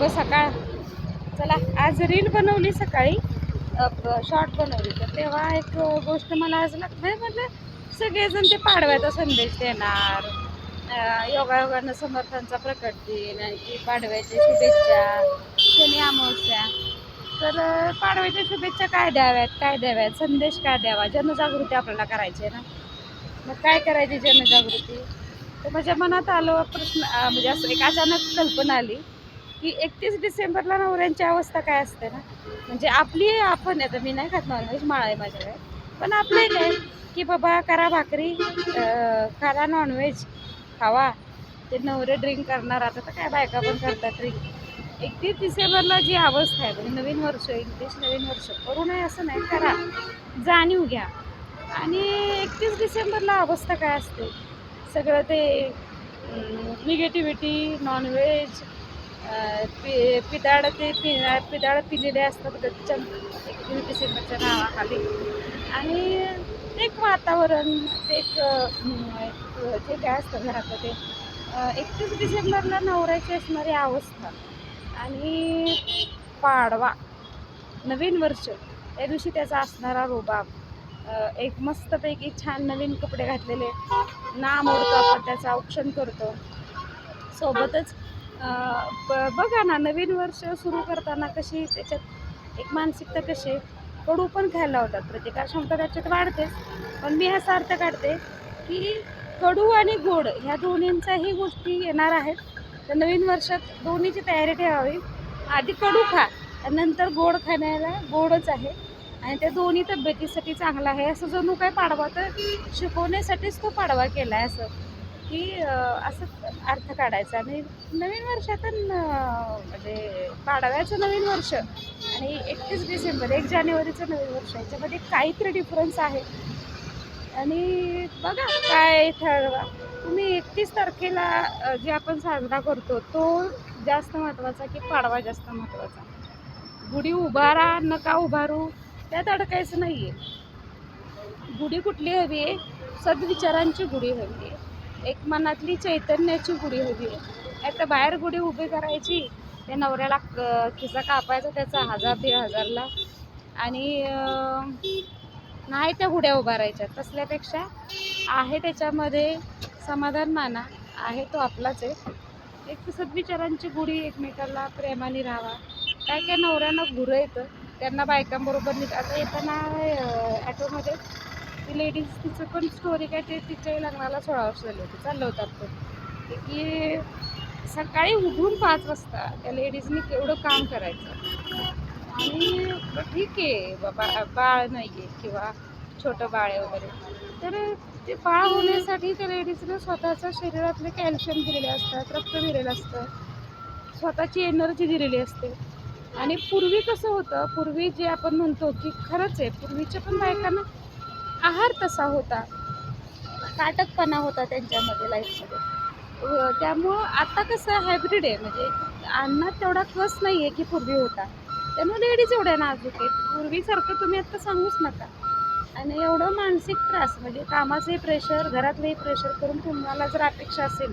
शुभ सकाळ. चला आज रील बनवली सकाळी. शॉर्ट बनवली. तर तेव्हा एक गोष्ट मला आज लागते म्हटलं म्हणजे सगळेजण ते पाडव्याचा संदेश देणार. योगायोगानं समर्थांचा प्रकट दिन आणखी पाडव्याच्या शुभेच्छा शनी अमावस्या. तर पाडव्याच्या शुभेच्छा काय द्याव्यात? काय द्याव्यात? संदेश काय द्यावा? जनजागृती आपल्याला करायची आहे ना? मग काय करायची जनजागृती? तर माझ्या मनात आलं प्रश्न म्हणजे असं एक अचानक कल्पना आली. की एकतीस डिसेंबरला नवऱ्यांची अवस्था काय असते ना? म्हणजे आपली आपण आता मी नाही खात नॉनव्हेज माळ आहे माझ्याकडे. पण आपलं काय की बाबा करा भाकरी करा नॉनव्हेज खावा. ते नवरे ड्रिंक करणार आता तर काय बायका पण करतात ड्रिंक एकतीस डिसेंबरला जी अवस्था आहे म्हणजे नवीन वर्ष इंग्लिश नवीन वर्ष करू नये असं नाही करा. जाणीव घ्या. आणि एकतीस डिसेंबरला अवस्था काय असते? सगळं ते निगेटिव्हिटी नॉनव्हेज पि पिदाड ते पि पिदाड पिलेले असतात गच्चन एकतीस डिसेंबरच्या नावाखाली. आणि ते एक वातावरण एक जे काय असतं घरातलं ते एकतीस डिसेंबरला नवऱ्याची असणारी अवस्था. आणि पाडवा नवीन वर्ष. त्या दिवशी त्याचा असणारा रोबाब एक मस्तपैकी छान नवीन कपडे घातलेले. नाम ओढतो आपण त्याचं औक्षण करतो. सोबतच बघा ना नवीन वर्ष सुरू करताना कशी त्याच्यात एक मानसिकता कशी कडू पण खायला होतात प्रतिकार क्षमता त्याच्यात वाढतेच पण मी असा अर्थ काढते की कडू आणि गोड ह्या दोन्हींचाही गोष्टी येणार आहेत. तर नवीन वर्षात दोन्हीची तयारी ठेवावी. आधी कडू खा नंतर गोड खाण्याला गोडच आहे. आणि त्या दोन्ही तब्येतीसाठी चांगला आहे. असं जणू काय पाडवा तर शिकवण्यासाठीच तो पाडवा केला आहे असं. की असं अर्थ काढायचा. आणि नवीन वर्षात म्हणजे पाडव्याचं नवीन वर्ष आणि एकतीस डिसेंबर एक जानेवारीचं नवीन वर्ष. याच्यामध्ये काहीतरी डिफरन्स आहे. आणि बघा काय ठरवा. तुम्ही एकतीस तारखेला जे आपण साजरा करतो तो जास्त महत्त्वाचा की पाडवा जास्त महत्त्वाचा? गुढी उभारा नका उभारू. त्यात अडकायचं नाही आहे गुढी कुठली हवी आहे? सद्विचारांची गुढी हवी आहे. एक मनातली चैतन्याची गुढी हवी आहे आता बाहेर गुढी उभी करायची त्या नवऱ्याला खिसा कापायचा त्याचा हजार दीड हजारला. आणि नाही त्या गुढ्या उभारायच्या. तसल्यापेक्षा आहे त्याच्यामध्ये समाधान माना. आहे तो आपलाच आहे. एक सद्विचारांची गुढी एकमेकाला प्रेमाने राहावा. काय काय नवऱ्यांना गुरं येतं त्यांना बायकांबरोबर नीट आता येताना ॲटोमध्ये ती लेडीज तिचं पण स्टोरी काय ते तिच्याही लग्नाला सोळा वर्ष झाली होती. चाललं होतं आपण की सकाळी उठून पाच वाजता त्या लेडीजनी केवढं काम करायचं. आणि ठीक आहे बाबा बाळ नाही आहे किंवा छोटं बाळ आहे वगैरे. तर ते बाळ होण्यासाठी त्या लेडीजनं स्वतःच्या शरीरातले कॅल्शियम दिलेले असतात रक्त दिलेलं असतं. स्वतःची एनर्जी दिलेली असते. आणि पूर्वी कसं होतं पूर्वी जे आपण म्हणतो की खरंच आहे पूर्वीच्या पण बायकांना आहार तसा होता. काटकपणा होता त्यांच्यामध्ये लाईफमध्ये. त्यामुळं आता कसं हायब्रिड आहे. म्हणजे अन्नात तेवढा कस नाही आहे की पूर्वी होता. त्यामुळे लेडीज एवढ्या नाजूक आहेत. पूर्वीसारखं तुम्ही आत्ता सांगूच नका. आणि एवढं मानसिक त्रास म्हणजे कामाचंही प्रेशर घरातलंही प्रेशर करून तुम्हाला जर अपेक्षा असेल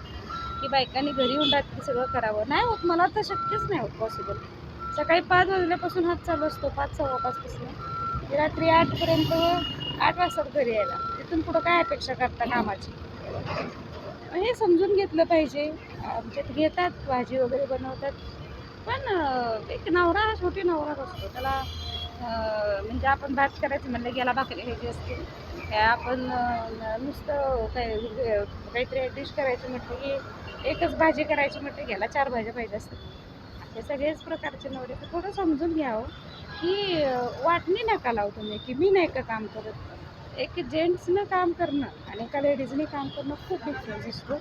की बायकांनी घरी येऊन रात्री सगळं करावं. नाही होत. मला तर शक्यच नाही होत पॉसिबल सकाळी पाच वाजल्यापासून हात चालू असतो. पाच सव्वा पाचपासून रात्री आठपर्यंत आठ वाजतात घरी यायला. तिथून पुढं काय अपेक्षा करता कामाची? हे समजून घेतलं पाहिजे. आमच्यात घेतात भाजी वगैरे बनवतात. पण एक नवरा हा छोटी नवराच असतो त्याला म्हणजे आपण भात करायचं म्हणलं गेला भाकरी घ्यायची असते. काय आपण नुसतं काय काहीतरी डिश करायची म्हटलं की एकच भाजी करायची म्हटलं घ्यायला चार भाज्या पाहिजे असतात. हे सगळेच प्रकारचे नवरे. तर थोडं समजून घ्यावं हो, की वाटणी नका लावू तुम्ही की मी नाही का काम करत? एक जेंट्सनं काम करणं आणि एका लेडीजने काम करणं खूप डिफरन्स असतो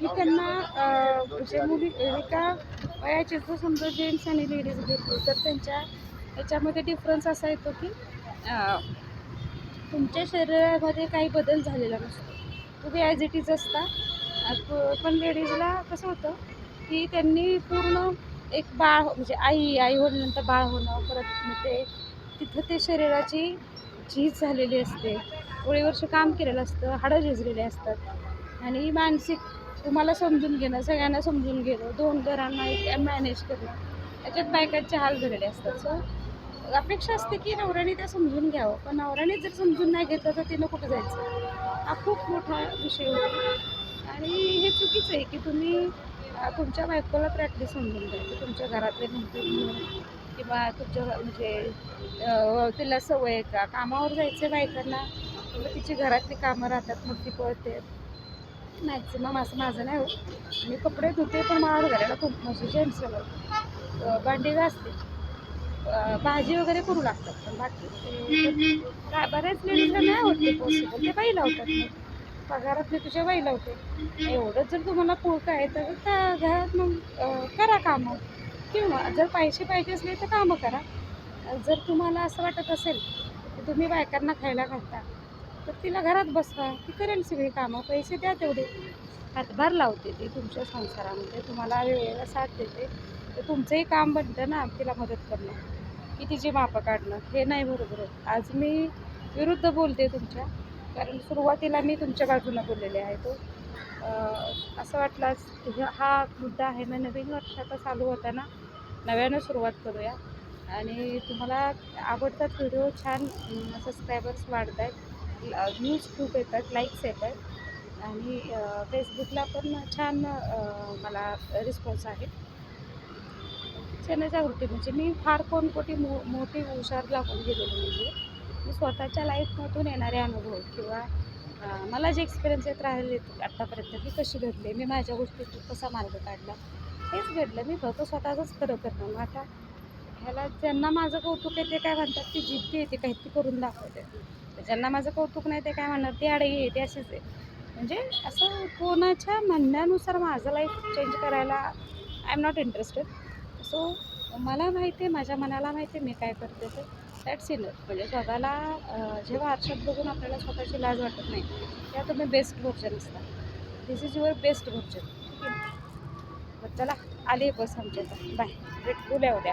मी त्यांना जे मुली एका वयाचे जर समजा जेंट्स आणि लेडीज घेतली तर त्यांच्या याच्यामध्ये डिफरन्स असा येतो की तुमच्या शरीरामध्ये काही बदल झालेला नसतो. तुम्ही ॲज इट इज असता. पण लेडीजला कसं होतं की त्यांनी पूर्ण एक बाळ म्हणजे आई आई होण्यानंतर बाळ होणं परत ते तिथं ते शरीराची झीज झालेली असते. एवढे वर्ष काम केलेलं असतं हाडं झिजलेले असतात. आणि मानसिक तुम्हाला समजून घेणं सगळ्यांना समजून घेणं दोन घरांना मॅनेज करणं याच्यात बायकांचे हाल झालेले असतात. सो अपेक्षा असते की नवऱ्याने त्या समजून घ्यावं. पण नवऱ्याने जर समजून नाही घेतलं तर तिनं कुठं जायचं? हा खूप मोठा विषय होता. आणि हे चुकीचं आहे की तुम्ही तुमच्या बायकोला प्रॅक्टिस समजून घ्या. की तुमच्या घरातले म्हणतील किंवा तुमच्या म्हणजे तिला सवय आहे का? कामावर जायचं बायकांना? मग तिची घरातली कामं राहतात मग ती पळते. मॅक्झिमम असं माझं नाही होत. मी कपडे धुते पण मला घराला खूप म्हणजे जेंट्स वगैरे भांडी घासते. भाजी वगैरे करू लागतात पण बाकी काय बऱ्याच लेडीजला नाही होत ते पॉसिबल ते बाई लावतात पगारात पगारातले तुझ्या बाई लावते. एवढंच जर तुम्हाला पुळका आहे तर का घरात मग करा कामं. किंवा जर पैसे पाहिजे असले तर कामं करा. जर तुम्हाला असं वाटत असेल की तुम्ही बायकांना खायला घालता तर तिला घरात बसवा. ती करेल सगळी कामं. पैसे द्या तेवढे. हातभार लावते ती तुमच्या संसारामध्ये. तुम्हाला वेळेला साथ देते. तर तुमचंही काम बनतं ना तिला मदत करणं. की तिची मापं काढणं. हे नाही बरोबर आज मी विरुद्ध बोलते तुमच्या. कारण सुरुवातीला मी तुमच्या बाजूला बोललेले आहे. तो असं वाटलं हा मुद्दा आहे ना नवीन वर्षाचा चालू होता ना नव्यानं सुरुवात करूया. आणि तुम्हाला आवडतात व्हिडिओ छान सबस्क्रायबर्स वाढत आहेत व्ह्यूज खूप येतात लाईक्स येत आहेत आणि फेसबुकला पण छान मला रिस्पॉन्स आहे. जनजागृती म्हणजे मी फार कोणकोटी मो मोठी हुशार लागून गेलेली म्हणजे मी स्वतःच्या लाईफमधून येणारे अनुभव किंवा मला जे एक्सपिरियन्स येत राहिले आत्तापर्यंत मी कशी घडले मी माझ्या गोष्टीतून कसा मार्ग काढला तेच घडलं. मी फक्त स्वतःच खरं करणं मग आता ह्याला ज्यांना माझं कौतुक आहे ते काय म्हणतात ती जिद्दी आहे ती काहीतरी करून दाखवते. ज्यांना माझं कौतुक नाही ते काय म्हणणार ते आडही आहे ते अशीच आहे. म्हणजे असं कोणाच्या म्हणण्यानुसार माझं लाईफ चेंज करायला I am not interested so मला माहिती आहे माझ्या मनाला माहिती आहे मी काय करते ते. दॅट्स इनर म्हणजे स्वतःला जेव्हा आरशात बघून आपल्याला स्वतःची लाज वाटत नाही तेव्हा तुम्ही बेस्ट व्हर्जन असता this is your best version ठीक आहे. मग चला आली बस आमच्या बाय भेट उद्या उद्या